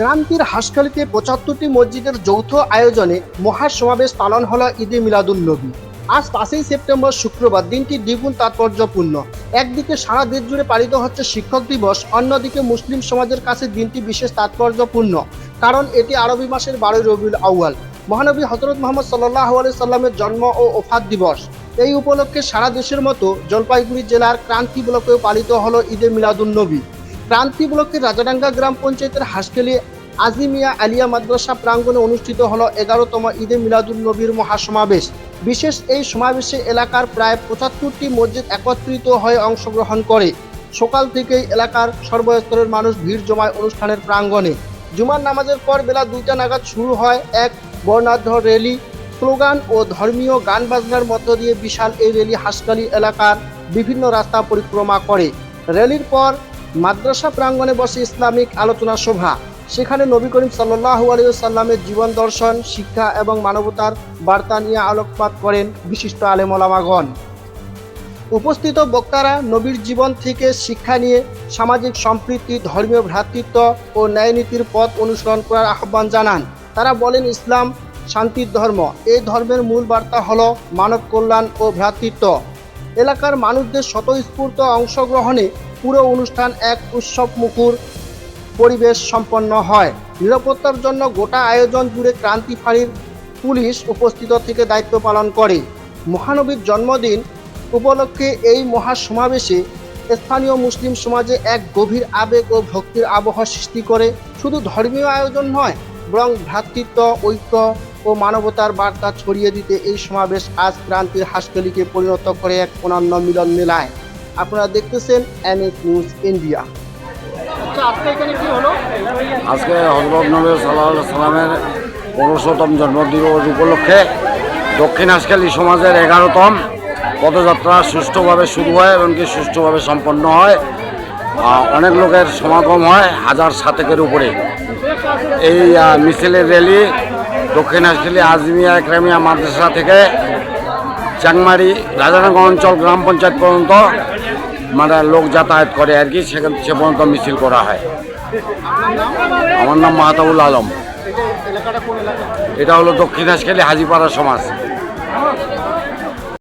ক্রান্তির হাসখালিতে পঁচাত্তরটি মসজিদের যৌথ আয়োজনে মহাসমাবেশ পালন হলো ঈদে মিলাদুল নবী। আজ পাঁচই সেপ্টেম্বর শুক্রবার, দিনটি দ্বিগুণ তাৎপর্যপূর্ণ। একদিকে সারা দেশ জুড়ে পালিত হচ্ছে শিক্ষক দিবস, অন্যদিকে মুসলিম সমাজের কাছে দিনটি বিশেষ তাৎপর্যপূর্ণ, কারণ এটি আরবি মাসের বারোই রবিউল আউয়াল। মহানবী হজরত মোহাম্মদ সাল্লাহ আলি সাল্লামের জন্ম ও ওফাত দিবস। এই উপলক্ষে সারা দেশের মতো জলপাইগুড়ি জেলার ক্রান্তি ব্লকেও পালিত হলো ঈদে মিলাদুন্নবী ক্রান্তি ব্লকের রাজাডাঙ্গা গ্রাম পঞ্চায়েতের হাসকেলি আজিমিয়া আলিয়া মাদ্রাসা প্রাঙ্গণে অনুষ্ঠিত হলো এগারোতম ঈদে মিলাদুল নবীর মহাসমাবেশ। বিশেষ এই সমাবেশে এলাকার প্রায় পঁচাত্তরটি মসজিদ একত্রিত হয়ে অংশগ্রহণ করে। সকাল থেকেই এলাকার সর্বস্তরের মানুষ ভিড় জমায় অনুষ্ঠানের প্রাঙ্গণে। জুমার নামাজের পর বেলা দুইটা নাগাদ শুরু হয় এক বর্ণাঢ্য র্যালি। স্লোগান ও ধর্মীয় গান বাজনার মধ্য দিয়ে বিশাল এই র্যালি হাসকালি এলাকার বিভিন্ন রাস্তা পরিক্রমা করে। র্যালির পর মাদ্রাসা প্রাঙ্গণে বসে ইসলামিক আলোচনা সভা। সেখানে নবী করিম সাল্লাহ আলিয়াল্লামের জীবন দর্শন, শিক্ষা এবং মানবতার বার্তা নিয়ে আলোকপাত করেন বিশিষ্ট আলেমলামাগণ। উপস্থিত বক্তারা নবীর জীবন থেকে শিক্ষা নিয়ে সামাজিক সম্প্রীতি, ধর্মীয় ভ্রাতৃত্ব ও ন্যায়নীতির পথ অনুসরণ করার আহ্বান জানান। তারা বলেন, ইসলাম শান্তির ধর্ম। এই ধর্মের মূল বার্তা হল মানব কল্যাণ ও ভ্রাতৃত্ব। এলাকার মানুষদের স্বতঃস্ফূর্ত অংশগ্রহণে পুরো অনুষ্ঠান এক উৎসব মুখর পরিবেশ সম্পন্ন হয়। নিরাপত্তার জন্য গোটা আয়োজন জুড়ে ক্রান্তি ফাঁড়ির পুলিশ উপস্থিত থেকে দায়িত্ব পালন করে। মহানবীর জন্মদিন উপলক্ষে এই মহাসমাবেশে স্থানীয় মুসলিম সমাজে এক গভীর আবেগ ও ভক্তির আবহ সৃষ্টি করে। শুধু ধর্মীয় আয়োজন নয়, বরং ভ্রাতৃত্ব, ঐক্য ও মানবতার বার্তা ছড়িয়ে দিতে এই সমাবেশ আজ ক্রান্তির হাসকেলিকে পরিণত করে এক অনন্য মিলন মেলায়। আপনারা দেখতেছেন এনএস নিউজ ইন্ডিয়া। আচ্ছা আজকে হজরত নবী সাল্লাহ সাল্লামের পনেরোশোতম জন্মদিবস উপলক্ষে দক্ষিণ হাসখালী সমাজের এগারোতম পদযাত্রা সুষ্ঠুভাবে শুরু হয় এবং কি সুষ্ঠুভাবে সম্পন্ন হয়। অনেক লোকের সমাগম হয় হাজার সাতেকের উপরে। এই মিছিলের র্যালি দক্ষিণ হাসখালী আজমিয়া একরামিয়া মাদ্রাসা থেকে চাংমারি রাজানগর অঞ্চল গ্রাম পঞ্চায়েত পর্যন্ত মানে লোক যাতায়াত করে আর কি, সেখান সে পর্যন্ত মিছিল করা হয়। আমার নাম মাহাতাবুল আলম। এটা হলো দক্ষিণ হাসখালী হাজিপাড়া সমাজ।